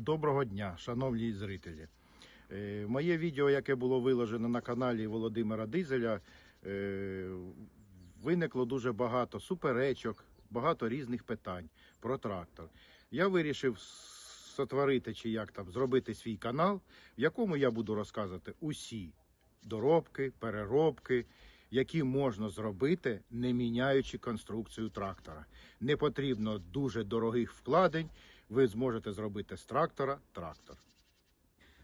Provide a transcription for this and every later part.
Доброго дня, шановні зрителі. Е, Моє відео, яке було виложено на каналі Володимира Дизеля, е, виникло дуже багато суперечок, багато різних питань про трактор. Я вирішив сотворити чи як там зробити свій канал, в якому я буду розказувати усі доробки, переробки, які можна зробити, не міняючи конструкцію трактора. Не потрібно дуже дорогих вкладень. Ви зможете зробити з трактора трактор.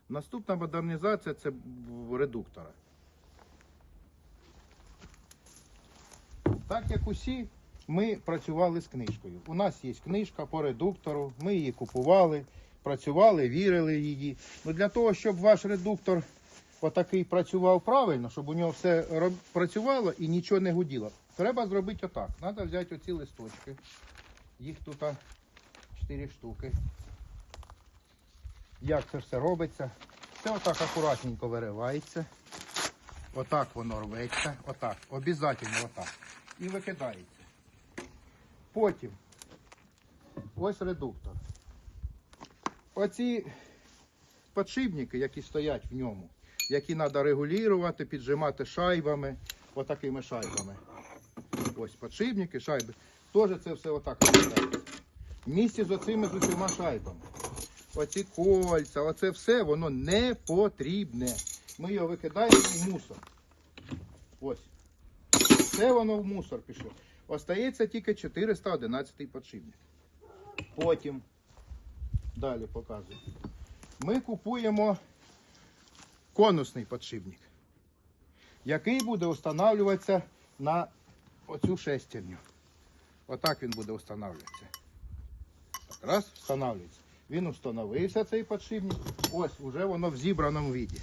Наступна модернізація це редуктора. Так як усі, ми працювали з книжкою. У нас є книжка по редуктору, ми її купували, працювали, вірили її. Ну, для того, щоб ваш редуктор отакий працював правильно, щоб у нього все працювало і нічого не гуділо, треба зробити отак. Треба взяти оці листочки. Їх тут 4 штуки. Як це все робиться? Це отак акуратненько виривається. Отак воно рветься. Отак. Обязательно отак. І викидається. Потім ось редуктор. Оці подшипники, які стоять в ньому, які треба регулювати, піджимати шайбами, отакими шайбами. Ось подшипники, шайби. Теж це все отак викидається. В місті з оцими з усіма шайбами. Оці кольця, оце все, воно не потрібне. Ми його викидаємо в мусор. Ось. Все воно в мусор пішло. Остається тільки 411 подшипник. Потім, далі показую. Ми купуємо конусний подшипник, який буде встановлюватися на оцю шестерню. Отак він буде встановлюватися. Раз, встановлюється. Він встановився цей подшипник. Ось, уже воно в зібраному віді.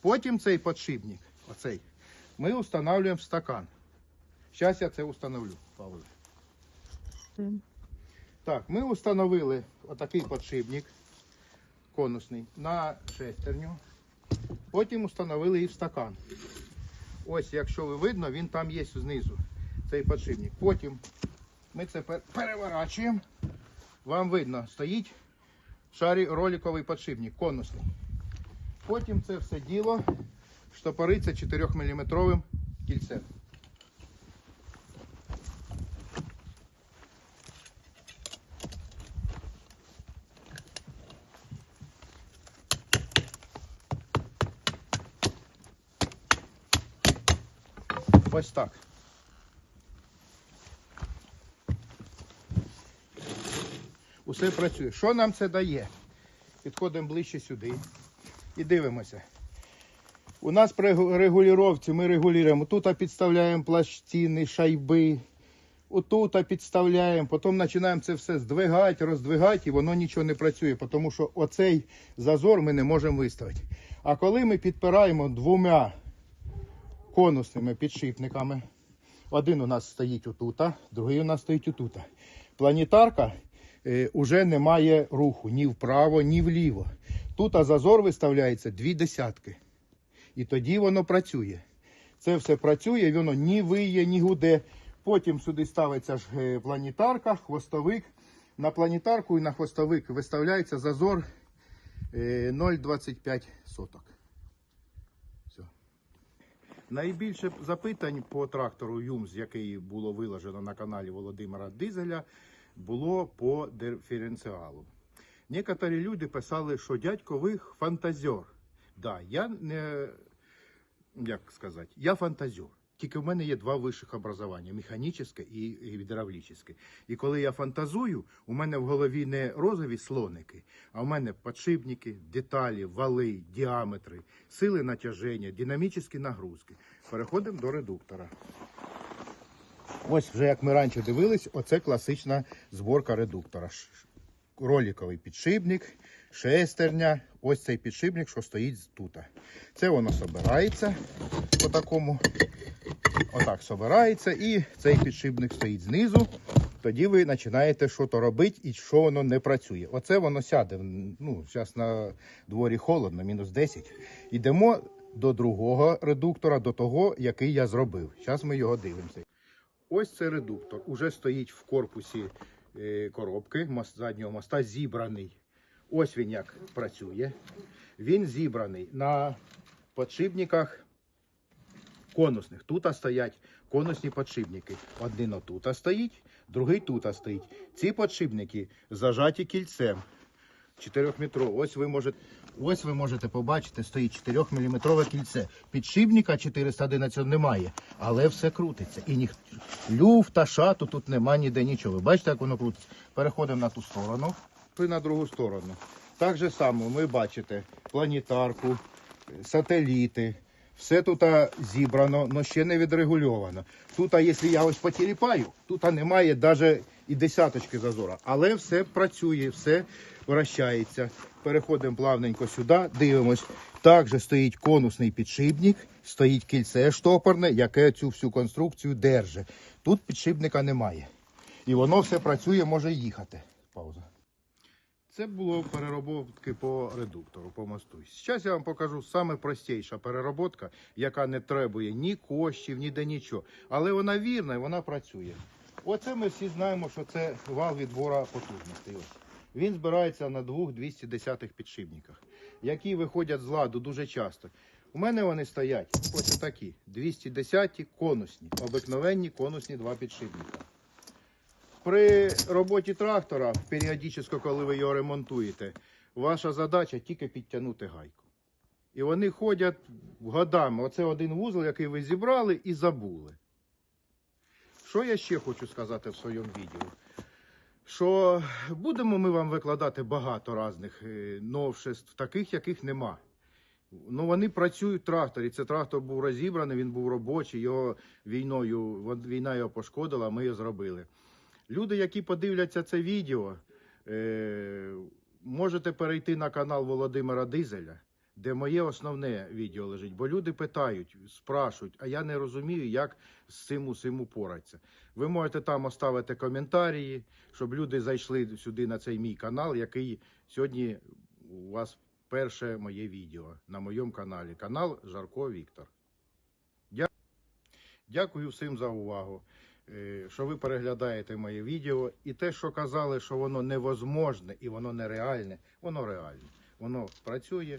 Потім цей подшипник, оцей, ми встановлюємо в стакан. Зараз я це встановлю, Павло. Так, ми встановили отакий подшипник конусний на шестерню. Потім встановили і в стакан. Ось, якщо ви видно, він там є знизу, цей подшипник. Потім ми це переворачуємо. Вам видно, стоїть шарі роликовий подшипник, конусний. Потім це все діло штопориться 4-мм кільцем. Ось так. Усе працює. Що нам це дає? Підходимо ближче сюди і дивимося. У нас при регулювання ми регулюємо. Тут підставляємо пластини, шайби. Отут підставляємо, потім починаємо це все здвигати, роздвигати, і воно нічого не працює, тому що оцей зазор ми не можемо виставити. А коли ми підпираємо двома конусними підшипниками, один у нас стоїть отут, другий у нас стоїть отут. Планетарка е, уже не руху ні вправо, ні вліво. Тут зазор виставляється дві десятки. І тоді воно працює. Це все працює, воно ні виє, ні гуде. Потім сюди ставиться ж е, планетарка, хвостовик. На планетарку і на хвостовик виставляється зазор е, 0,25 соток. Все. Найбільше запитань по трактору ЮМЗ, який було виложено на каналі Володимира Дизеля, було по диференціалу. Некоторі люди писали, що дядько ви фантазер. Да, я не як сказати, я фантазер. Тільки в мене є два вищих образування механічне і гідравлічне. І коли я фантазую, у мене в голові не розові слоники, а в мене подшипники, деталі, вали, діаметри, сили натяження, динамічні нагрузки. Переходимо до редуктора. Ось вже як ми раніше дивились, оце класична зборка редуктора. Роликовий підшипник, шестерня, ось цей підшипник, що стоїть тут. Це воно собирається по такому. Отак собирається, і цей підшипник стоїть знизу. Тоді ви починаєте щось робити і що воно не працює. Оце воно сяде. Ну, зараз на дворі холодно, мінус 10. Йдемо до другого редуктора, до того, який я зробив. Зараз ми його дивимося. Ось це редуктор. Уже стоїть в корпусі е, коробки заднього моста зібраний. Ось він як працює. Він зібраний на подшипниках конусних. Тут стоять конусні подшипники. Один отут стоїть, другий тут стоїть. Ці подшипники зажаті кільцем. 4-метрове. Ось ви можете, ось ви можете побачити, стоїть 4-мм кільце. Підшипника 411 немає, але все крутиться. І ніх... люфта, шату тут немає ніде нічого. Ви бачите, як воно крутиться? Переходимо на ту сторону і на другу сторону. Так же само ви бачите планетарку, сателіти. Все тут зібрано, але ще не відрегульовано. Тут, якщо я ось потіліпаю, тут немає навіть і десяточки зазора. Але все працює, все вращається. Переходимо плавненько сюди, дивимось. Також стоїть конусний підшипник, стоїть кільце штопорне, яке цю всю конструкцію держить. Тут підшипника немає. І воно все працює, може їхати. Пауза. Це було переробки по редуктору, по мосту. Зараз я вам покажу саме простіша перероботка, яка не требує ні коштів, ніде нічого. Але вона вірна і вона працює. Оце ми всі знаємо, що це вал відбора потужностей. Ось. Він збирається на двох 210 підшипниках, які виходять з ладу дуже часто. У мене вони стоять ось такі 210 конусні, обикновенні конусні два підшипника. При роботі трактора, періодично, коли ви його ремонтуєте, ваша задача тільки підтягнути гайку. І вони ходять годами. Оце один вузол, який ви зібрали і забули. Що я ще хочу сказати в своєму відео? Що будемо ми вам викладати багато різних е, новшеств, таких, яких нема. Ну, вони працюють в тракторі. Це трактор був розібраний, він був робочий, його війною, війна його пошкодила, ми його зробили. Люди, які подивляться це відео, е, можете перейти на канал Володимира Дизеля, де моє основне відео лежить. Бо люди питають, спрашують, а я не розумію, як з цим усім упоратися. Ви можете там оставити коментарі, щоб люди зайшли сюди на цей мій канал, який сьогодні у вас перше моє відео на моєму каналі. Канал Жарко Віктор. Дякую всім за увагу. е, Що ви переглядаєте моє відео, і те, що казали, що воно невозможне і воно нереальне, воно реальне. Воно працює,